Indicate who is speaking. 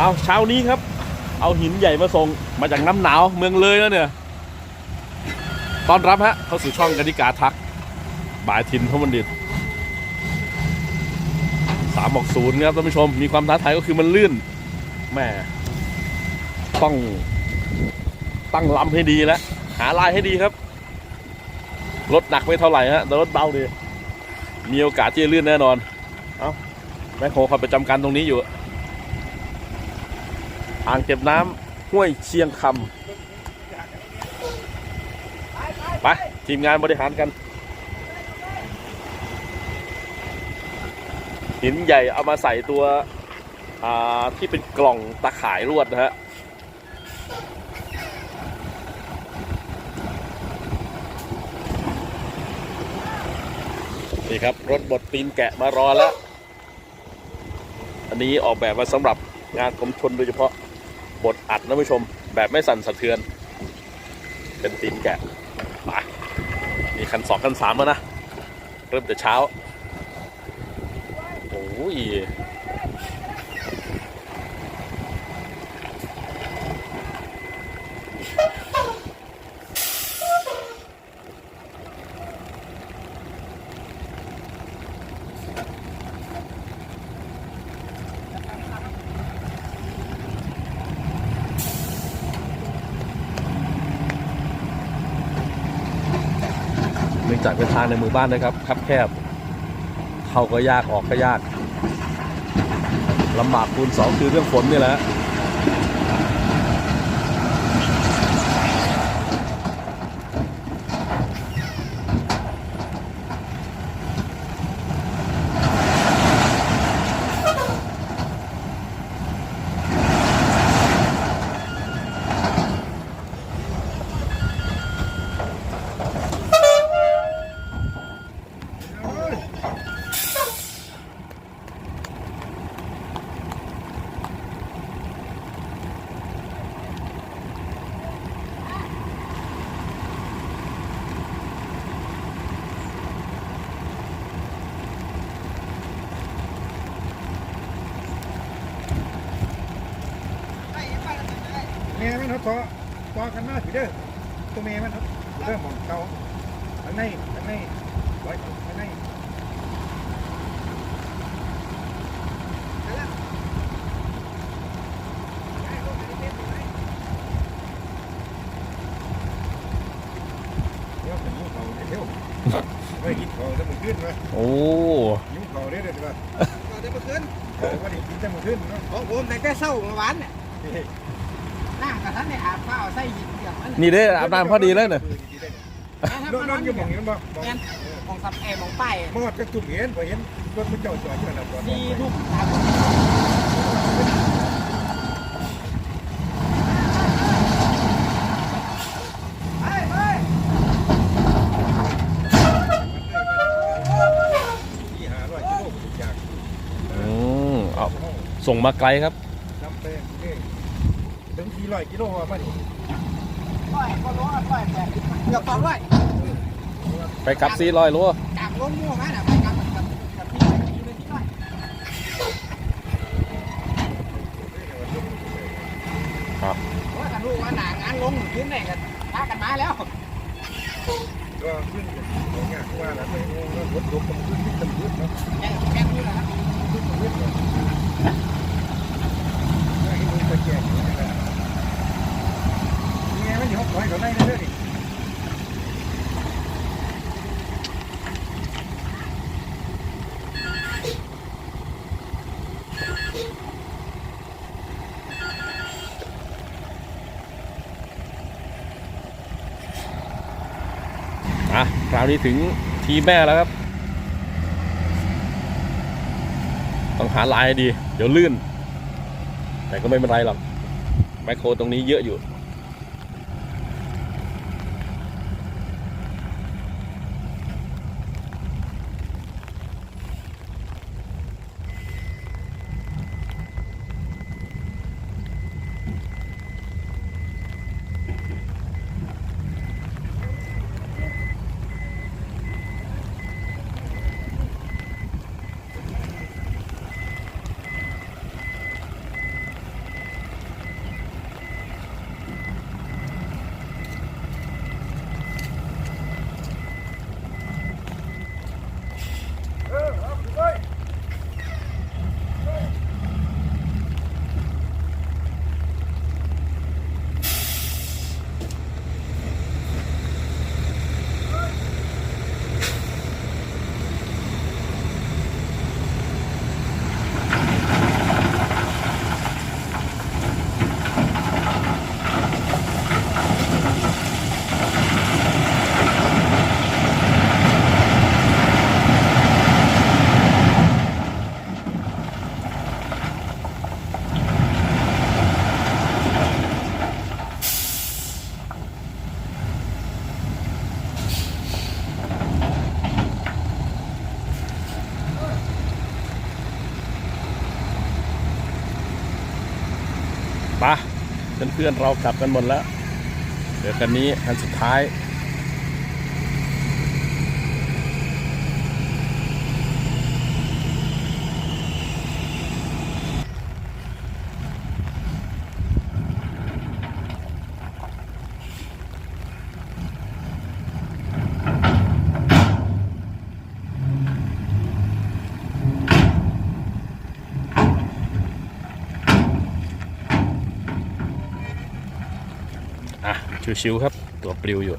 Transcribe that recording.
Speaker 1: เอาเช้านี้ครับ เอาหินใหญ่มาส่งมาจากน้ำหนาวเมืองเลยแล้วเนี่ยตอนรับฮะเข้าสู่ช่องกนิกาทัก บายทินพบัณฑิตสามบอกศูนย์ครับท่านผู้ชม มีความท้าทายก็คือมันลื่นแม่ต้องตั้งลำให้ดีแล้วหาลายให้ดีครับ รถหนักไม่เท่าไหร่ฮะแต่รถเบาดี มีโอกาสที่จะลื่นแน่นอน เอาแม่โคคอยประจำการตรงนี้อยู่ อ่างเก็บน้ำห้วยเชียงคำไป ทีมงานบริหารกัน หินใหญ่เอามาใส่ตัวที่เป็นกล่องตะข่ายลวดนะฮะนี่ครับ รถบดตีนแกะมารอแล้ว อันนี้ออกแบบมาสำหรับงานกรมชนโดยเฉพาะ บดอัดนะผู้ชม แบบไม่สั่นสะเทือน เป็นตีนแกะไปมีคันสองคันสามแล้วนะ เริ่มแต่เช้า โอ้ย จากเป็นทางในหมู่บ้านนะครับคับแคบ เข้าก็ยากออกก็ยากลำบากคูณสองคือเรื่องฝนนี่แหละ
Speaker 2: แม่มันเขาต่อต่อกันมาสิเด้อตัวแม่มันเริ่มของเขาอันในอันในไว้อันในเดี๋ยวเป็นยุ้งเขาเดี๋ยวไว้กินเขาจะมันขึ้นไหม
Speaker 1: โอ้
Speaker 2: ยุ้งเขาเด้อเดี๋ยวว่า
Speaker 3: ก็ได้มาขึ้น
Speaker 2: เขาว่าดิกินจะมันขึ้นเนาะ
Speaker 3: ของผมแต่แต่เศร้าเมื่อวานเนี่ย น้ำกระทันได้อาบข้าวใส่หยิบเดียวมัน
Speaker 1: นี่ได้อาบน้ำพอดีเลยเนี่ย
Speaker 2: นอนนอนอยู่หมองนี้มันบ่
Speaker 3: แม่นของสับแอร์ของป้าย
Speaker 2: มอดจะตุ่มเห็นพอเห็นรถมันจอดจอดอยู่นั่นน่ะ
Speaker 3: ดีทุกตาม
Speaker 2: ที่หาร้อยกิโลทุกอย่าง
Speaker 1: อืมเอาส่งมาไกลครับ
Speaker 2: น้ำแป้งนี่ ถึงสี่ร้อยกิโลว่ามัน
Speaker 3: ร้อยก็ร้อยร้อยแปดเกือบสองร้อย
Speaker 1: ไปกลับสี่ร้อยโล
Speaker 3: จากลงมั่วมาน่ะไปกับกับกับที่ที่เป็นที่ร้อย
Speaker 1: ครับ
Speaker 3: โอ้ยถ้ารู้ว่าหนางานลงขึ้นไหนกันพากันมาแล้ว
Speaker 2: ก็ขึ้นของยากว่าแล้วไม่งงแล้วรถลบมันขึ้นที่ตำรวจเนาะ
Speaker 3: แกงแกงนี่แหละครับ
Speaker 2: ขึ้นตำรวจเนาะให้มึงไปแจกนี่นะนี่ไงมันอยู่ห้องถอยเขาในเรื่อยๆ
Speaker 1: อะคราวนี้ถึงทีแม่แล้วครับ ต้องหาลายดี เดี๋ยวลื่น แต่ก็ไม่เป็นไรหรอก ไมโครตรงนี้เยอะอยู่ ปะเพื่อนๆเรากลับกันหมดแล้ว เดี๋ยวคันนี้คันสุดท้าย ชิวๆครับ ตัวปลิวอยู่